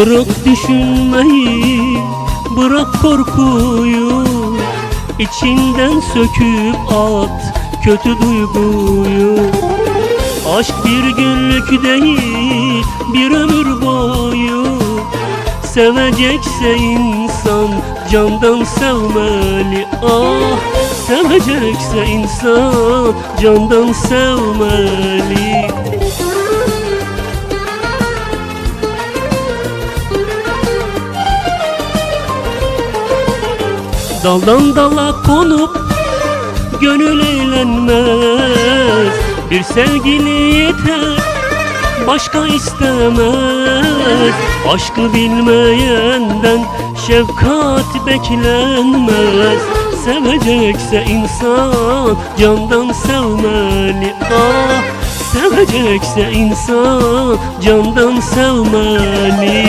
Bırak düşünmeyi, bırak korkuyu İçinden söküp at kötü duyguyu. Aşk bir günlük değil, bir ömür boyu. Sevecekse insan candan sevmeli. Ah sevecekse insan candan sevmeli Daldan dala konup gönül eğlenmez. Bir sevgili yeter başka istemez. Aşkı bilmeyenden şefkat beklenmez. Sevecekse insan candan sevmeli. Ah sevecekse insan candan sevmeli